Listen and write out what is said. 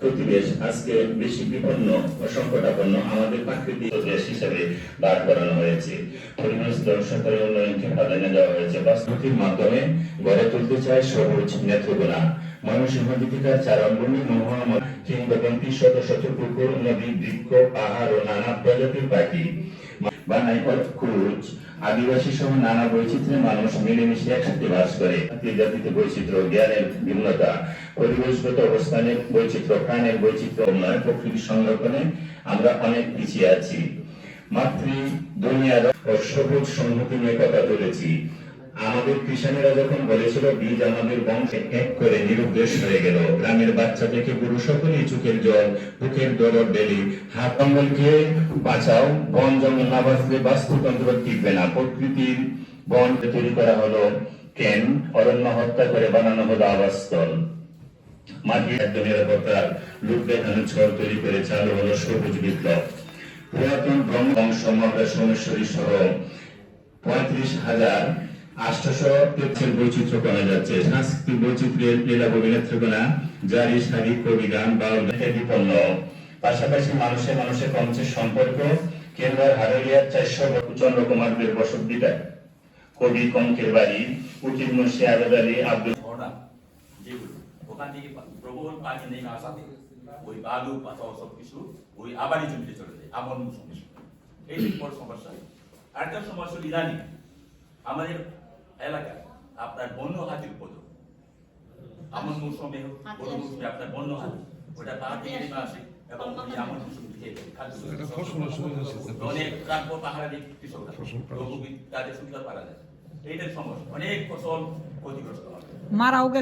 প্রতিবেশ আজকে বেশি বিপন্ন ও সংকটাপন্ন আমাদের প্রাকৃতিক দেশ হিসেবে দাঁড় করানো হয়েছে। পরিবেশ করে উন্নয়নকে প্রাধান্য দেওয়া হয়েছে। বাস্তবতির মাধ্যমে গড়ে তুলতে চায় সবুজ নেত্রকোনা। ময়মনসিংহ দীপিকার চারণভূমি কিংবদন্তি শত শত পুকুর নদী, বৃক্ষ, পাহাড় ও নানা প্রজাতির পাখি। বানাই কুচ আদিবাসী সহ নানা বৈচিত্র্যের মানুষ মিলেমিশে একসাথে বাস করে। জাতি জাতিতে বৈচিত্র্য জ্ঞানের ভিন্নতা। পরিবেশগত অবস্থানের বৈচিত্র্য, প্রাণের বৈচিত্র্য উন্নয়ন প্রকৃতি সংরক্ষণে আমরা অনেক পিছিয়ে আছি। মাতৃ, দুনিয়ার সবুজ সংহতি নিয়ে কথা তুলেছি আমাদের কৃষানেরা যখন বলেছিল বীজ আমাদের বংশে এক করে নিরুদ্দেশ হয়ে গেল, গ্রামের বাচ্চা থেকে পুরো সকলেই চোখের জল, বুকের দরদ বেলি, হাত অঙ্গলকে বাঁচাও, বন জঙ্গল না বাঁচলে বাস্তুতন্ত্র টিকবে না। প্রকৃতির বন তৈরি করা হলো কেন? অরণ্য হত্যা করে বানানো হলো আবাসস্থল। মাটি একদম নিরাপত্তার লুক দেখানো ছড় তৈরি করে চালু হলো সবুজ বিপ্লব। পুরাতন ব্রহ্ম বংশ মহাকা সোমেশ্বরী সহ পঁয়ত্রিশ হাজার আটশোশো তথ্যের বৈচিত্র্য কমে যাচ্ছে। সাংস্কৃতিক বৈচিত্র্যের লীলাভূমি নেত্রকোনা জারি সারি কবি গান বা বিপন্ন। পাশাপাশি মানুষে মানুষে কমছে সম্পর্ক। কেন্দ্রের হারলিয়ার চারশো চন্দ্রকুমারদের বসতভিটা কবি কঙ্কের বাড়ি, উকিল মুন্সি আবেদ আলী, আব্দুল ওখান থেকে প্রবল পানি নেমে আসাতে। ওই বালু কিছু ওই আবারই জমিতে চলে যায় আমন সমস্যা এই বড় সমস্যা। আরেকটা সমস্যা ইদানি। আমাদের এলাকায় আপনার বন্য হাতির উপদ্রব। আমন মৌসুমে মৌসুমে আপনার বন্য হাতি ওটা তাড়াতাড়ি নেমে আসে। এবং ওই আমন মৌসুম খেয়ে অনেক রাখব পাহাড়ে কৃষকরা। তাদের সুবিধা পারা যায়। এইটার সমস্যা। অনেক ফসল ক্ষতিগ্রস্ত হবে। মারাও গেছে।